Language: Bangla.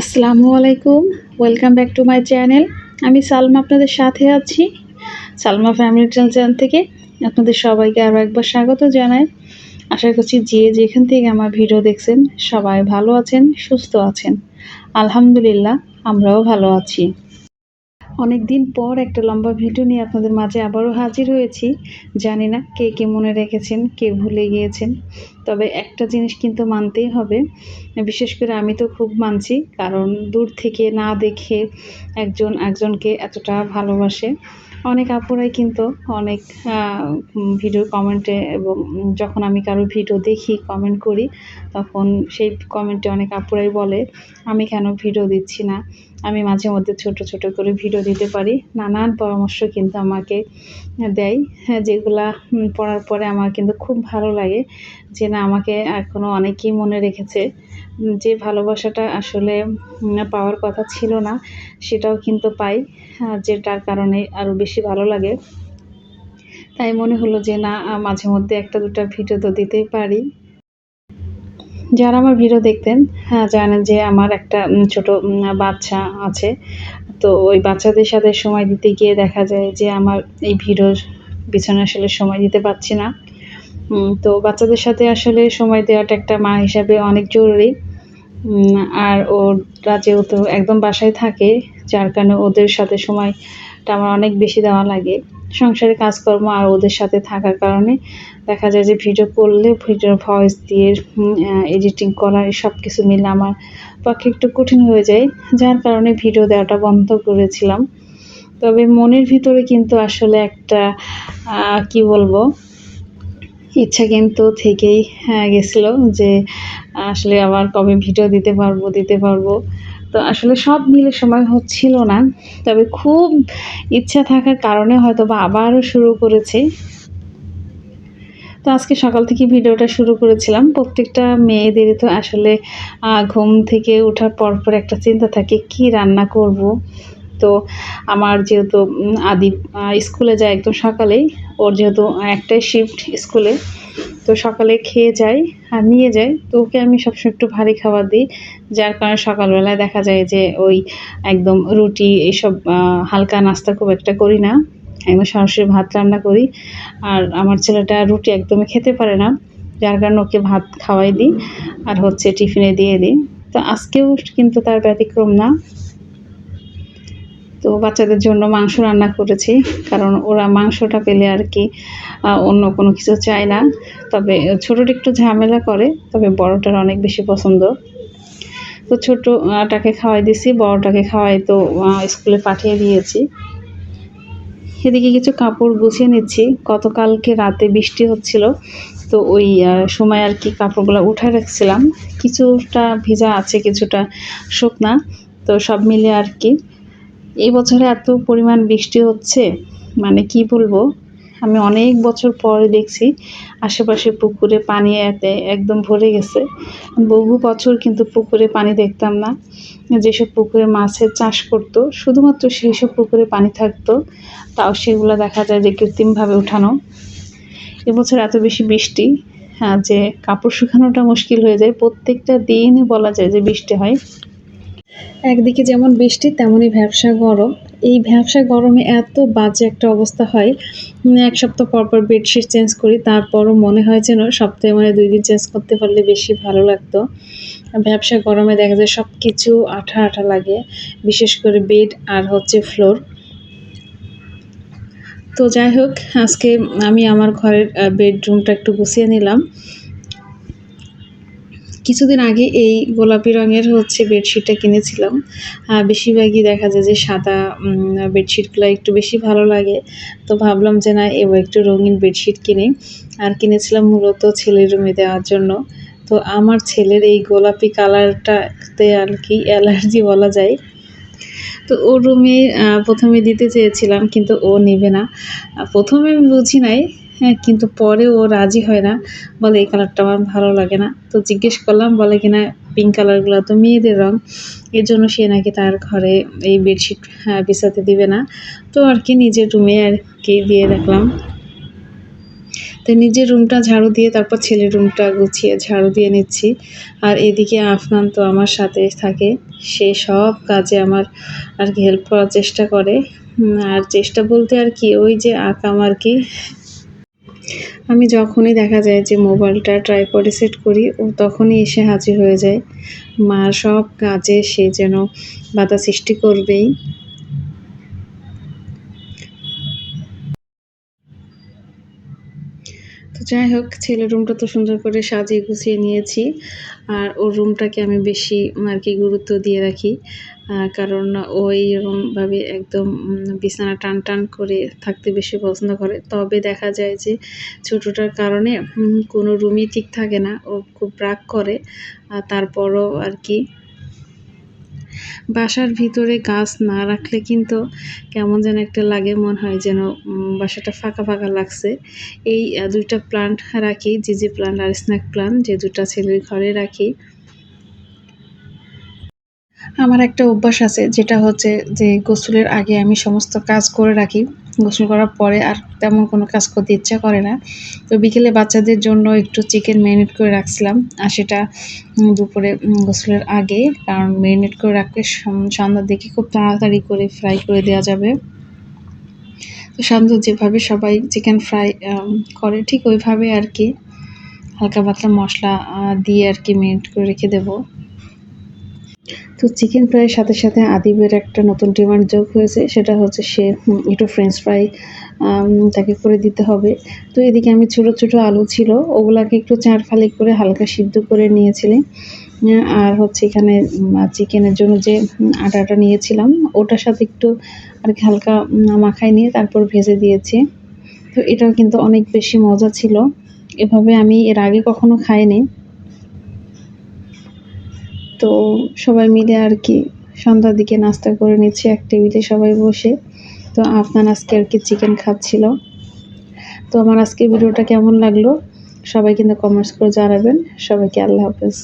আসসালামু আলাইকুম। Welcome back to my channel আমি সালমা আপনাদের সাথে আছি। সালমা ফ্যামিলি চ্যানেল থেকে আপনাদের সবাইকে আরও একবার স্বাগত জানাই। আশা করছি যে যেখান থেকে আমার ভিডিও দেখছেন সবাই ভালো আছেন, সুস্থ আছেন। আলহামদুলিল্লাহ, আমরাও ভালো আছি। অনেক দিন পর একটা লম্বা ভিডিও নিয়ে আপনাদের মাঝে আবারও হাজির হয়েছি। জানি না কে কে মনে রেখেছেন, কে ভুলে গিয়েছেন, তবে একটা জিনিস কিন্তু মানতেই হবে। বিশেষ করে আমি তো খুব মানছি, কারণ দূর থেকে না দেখে একজন একজনকে এতটা ভালোবাসে। অনেক আপুরাই কিন্তু অনেক ভিডিও কমেন্টে এবং যখন আমি কারও ভিডিও দেখি, কমেন্ট করি, তখন সেই কমেন্টে অনেক আপুরাই বলে, আমি কেন ভিডিও দিচ্ছি না? আমি মাঝে মধ্যে ছোট ছোট করে ভিডিও দিতে পারি। নানান পরামর্শ কিন্তু আমাকে দেয় হ্যাঁ যেগুলা পড়ার পরে আমার কিন্তু খুব ভালো লাগে যে, না, আমাকে এখনও অনেকেই মনে রেখেছে যে ভালোবাসাটা আসলে পাওয়ার কথা ছিল না, সেটাও কিন্তু পাই যেটার কারণে আরও বেশি ভালো লাগে। তাই মনে হলো যে, না মাঝে মধ্যে একটা দুটো ভিডিও তো দিতেই পারি। যারা আমার ভিডিও দেখতেন হ্যাঁ জানেন যে আমার একটা ছোট বাচ্চা আছে। তো ওই বাচ্চাদের সাথে সময় দিতে গিয়ে দেখা যায় যে আমার এই ভিডিওর পিছনে আসলে সময় দিতে পারছি না। তো বাচ্চাদের সাথে আসলে সময় দেওয়াটা একটা মা হিসাবে অনেক জরুরি। আর ওরা যেহেতু একদম বাসায় থাকে, যার কারণে ওদের সাথে সময়টা আমার অনেক বেশি দেওয়া লাগে। সংসারে কাজকর্ম আর ওদের সাথে থাকার কারণে দেখা যায় যে ভিডিও করলে ভিডিওর ভয়েস দিয়ে এডিটিং করা সব কিছু মিলে আমার পক্ষে একটু কঠিন হয়ে যায়। যার কারণে ভিডিও দেওয়াটা বন্ধ করেছিলাম। তবে মনের ভিতরে কিন্তু আসলে একটা কি বলব, ইচ্ছা কিন্তু থেকেই গেছিল যে আসলে আবার কবে ভিডিও দিতে পারব দিতে পারব। তো আসলে সব মিলে সময় হচ্ছিল না। তবে খুব ইচ্ছা থাকার কারণে হয়তো বা আবারও শুরু করেছি। তো আজকে সকাল থেকে ভিডিওটা শুরু করেছিলাম। প্রত্যেকটা মেয়েদেরই তো আসলে ঘুম থেকে ওঠার পর পর একটা চিন্তা থাকে, কি রান্না করব? তো আমার যেহেতু আদি স্কুলে যায় একদম সকালেই, ওর যেহেতু একটাই শিফট স্কুলে তো সকালে খেয়ে যায় আর নিয়ে যায় তো ওকে আমি সবসময় একটু ভারী খাবার দিই, যার কারণে সকালবেলায় দেখা যায় যে ওই একদম রুটি এইসব হালকা নাস্তা খুব একটা করি না। একদম সরাসরি ভাত রান্না করি। আর আমার ছেলেটা রুটি একদমই খেতে পারে না, যার কারণে ওকে ভাত খাওয়াই দিই আর হচ্ছে টিফিনে দিয়ে দিই। তো আজকেও কিন্তু তার ব্যতিক্রম না। তো বাচ্চাদের জন্য মাংস রান্না করেছি, কারণ ওরা মাংসটা পেলে আর কি অন্য কোনো কিছু চায় না। তবে ছোটোটা একটু ঝামেলা করে, তবে বড়টার অনেক বেশি পছন্দ। তো ছোটোটাকে খাওয়াই দিছি, বড়টাকে খাওয়াই তো স্কুলে পাঠিয়ে দিয়েছি। এদিকে কিছু কাপড় গুছিয়ে নিচ্ছি। গতকালকে রাতে বৃষ্টি হচ্ছিল, তো ওই সময় আর কি কাপড়গুলো উঠে রাখছিলাম। কিছুটা ভিজা আছে, কিছুটা শুকনা, তো সব মিলে আর কি। এই বছরে এত পরিমাণ বৃষ্টি হচ্ছে মানে কি বলব? আমি অনেক বছর পরে দেখছি, আশেপাশে পুকুরে পানি এতে একদম ভরে গেছে। বহু বছর কিন্তু পুকুরে পানি দেখতাম না। যেসব পুকুরে মাছের চাষ করতো, শুধুমাত্র সেই সব পুকুরে পানি থাকতো, তাও সেগুলো দেখা যায় যে কৃত্রিমভাবে উঠানো। এবছর এত বেশি বৃষ্টি হ্যাঁ যে কাপড় শুকানোটা মুশকিল হয়ে যায়। প্রত্যেকটা দিনই বলা যায় যে বৃষ্টি হয়। একদিকে যেমন বৃষ্টি তেমনই ব্যবসা গরম। এই ব্যবসা গরমে এত বাজে একটা অবস্থা হয় এক সপ্তাহ পর পর বেডশিট চেঞ্জ করি, তারপরও মনে হয় যেন সপ্তাহে মানে দুই দিন চেঞ্জ করতে পারলে বেশি ভালো লাগতো। ব্যবসা গরমে দেখা যায় সব কিছু আঠা আঠা লাগে, বিশেষ করে বেড আর হচ্ছে ফ্লোর তো যাই হোক, আজকে আমি আমার ঘরের বেডরুমটা একটু গুছিয়ে নিলাম। কিছুদিন আগে এই গোলাপি রঙের হচ্ছে বেডশিটটা কিনেছিলাম। বেশিরভাগই দেখা যায় যে সাদা বেডশিটগুলো একটু বেশি ভালো লাগে। তো ভাবলাম যে না, এবার একটু রঙিন বেডশিট কিনে। আর কিনেছিলাম মূলত ছেলের রুমে দেওয়ার জন্য। তো আমার ছেলের এই গোলাপি কালারটাতে আর কি অ্যালার্জি বলা যায়। তো ও রুমে প্রথমে দিতে চেয়েছিলাম, কিন্তু ও নেবে না। প্রথমে আমি বুঝি নাই হ্যাঁ কিন্তু পরে ও রাজি হয় না। বলে, এই কালারটা আমার ভালো লাগে না। তো জিজ্ঞেস করলাম, বলে কিনা পিঙ্ক কালারগুলো তো মেয়েদের রং। এর জন্য সে নাকি তার ঘরে এই বেডশিট বিছাতে দিবে না। তো আর কি, নিজের রুমে আর কি দিয়ে রাখলাম। তো নিজের রুমটা ঝাড়ু দিয়ে, তারপর ছেলের রুমটা গুছিয়ে ঝাড়ু দিয়ে নিচ্ছি। আর এদিকে আফনান তো আমার সাথে থাকে। সে সব কাজে আমার আর কি হেল্প করার চেষ্টা করে। আর চেষ্টা বলতে আর কি, ওই যে আকাম আর কি আমি যখনই দেখা যায় যে মোবাইলটা ট্রাইপডে সেট করি, ও তখনই এসে হাজির হয়ে যায়। মা সব কাজে সে যেন বাধা সৃষ্টি করবেই। তো যাই হোক ছেলে রুমটা তো সুন্দর করে সাজিয়ে গুছিয়ে নিয়েছি। আর ওর রুমটাকে আমি বেশি আর কি গুরুত্ব দিয়ে রাখি। কারণ ওই এরকমভাবে একদম বিছানা টান টান করে থাকতে বেশি পছন্দ করে। তবে দেখা যায় যে ছোটোটার কারণে কোনো রুমই ঠিক থাকে না। ও খুব রাগ করে। তারপরও আর কি বাসার ভিতরে গাছ না রাখলে কিন্তু কেমন যেন একটা লাগে, মনে হয় যেন বাসাটা ফাঁকা ফাঁকা লাগছে। এই দুইটা প্লান্ট রাখি যে যে প্লান্ট আর স্ন্যাক প্লান্ট যে দুটা ছেলের ঘরে রাখি। আমার একটা অভ্যাস আছে, যেটা হচ্ছে যে গোসলের আগে আমি সমস্ত কাজ করে রাখি। গোসল করার পরে আর তেমন কোনো কাজ করতে ইচ্ছা করে না। তো বিকেলে বাচ্চাদের জন্য একটু চিকেন ম্যারিনেট করে রাখছিলাম। আর সেটা দুপুরে গোসলের আগে, কারণ ম্যারিনেট করে রাখলে সন- সন্ধ্যার দিকে খুব তাড়াতাড়ি করে ফ্রাই করে দেওয়া যাবে। তো সন্ধ্যা যেভাবে সবাই চিকেন ফ্রাই করে, ঠিক ওইভাবে আর কি। হালকা পাতলা মশলা দিয়ে আর কি ম্যারিনেট করে রেখে দেবো। তো চিকেন ফ্রাইয়ের সাথে সাথে আদিবের একটা নতুন ডিমান্ড যোগ হয়েছে, সেটা হচ্ছে সে একটু ফ্রেঞ্চ ফ্রাই তাকে করে দিতে হবে। তো এদিকে আমি ছোট ছোট আলু ছিল, ওগুলাকে একটু চার ফালি করে হালকা সিদ্ধ করে নিয়েছিলাম আর হচ্ছে এখানে চিকেনের জন্য যে আটাটা নিয়েছিলাম, ওটার সাথে একটু আর কি হালকা মাখায় নিয়ে তারপর ভেজে দিয়েছি। তো এটাও কিন্তু অনেক বেশি মজা ছিল। এভাবে আমি এর আগে কখনো খাইনি। তো সবাই মিলে আর কি সন্ধ্যার দিকে নাস্তা করে নিচ্ছি, এক টেবিলে সবাই বসে। তো আপনার আজকে আর কি চিকেন খাচ্ছিল। তো আমার আজকে ভিডিওটা কেমন লাগল? সবাই কিন্তু কমেন্টস করে জানাবেন। সবাইকে আল্লাহ হাফেজ।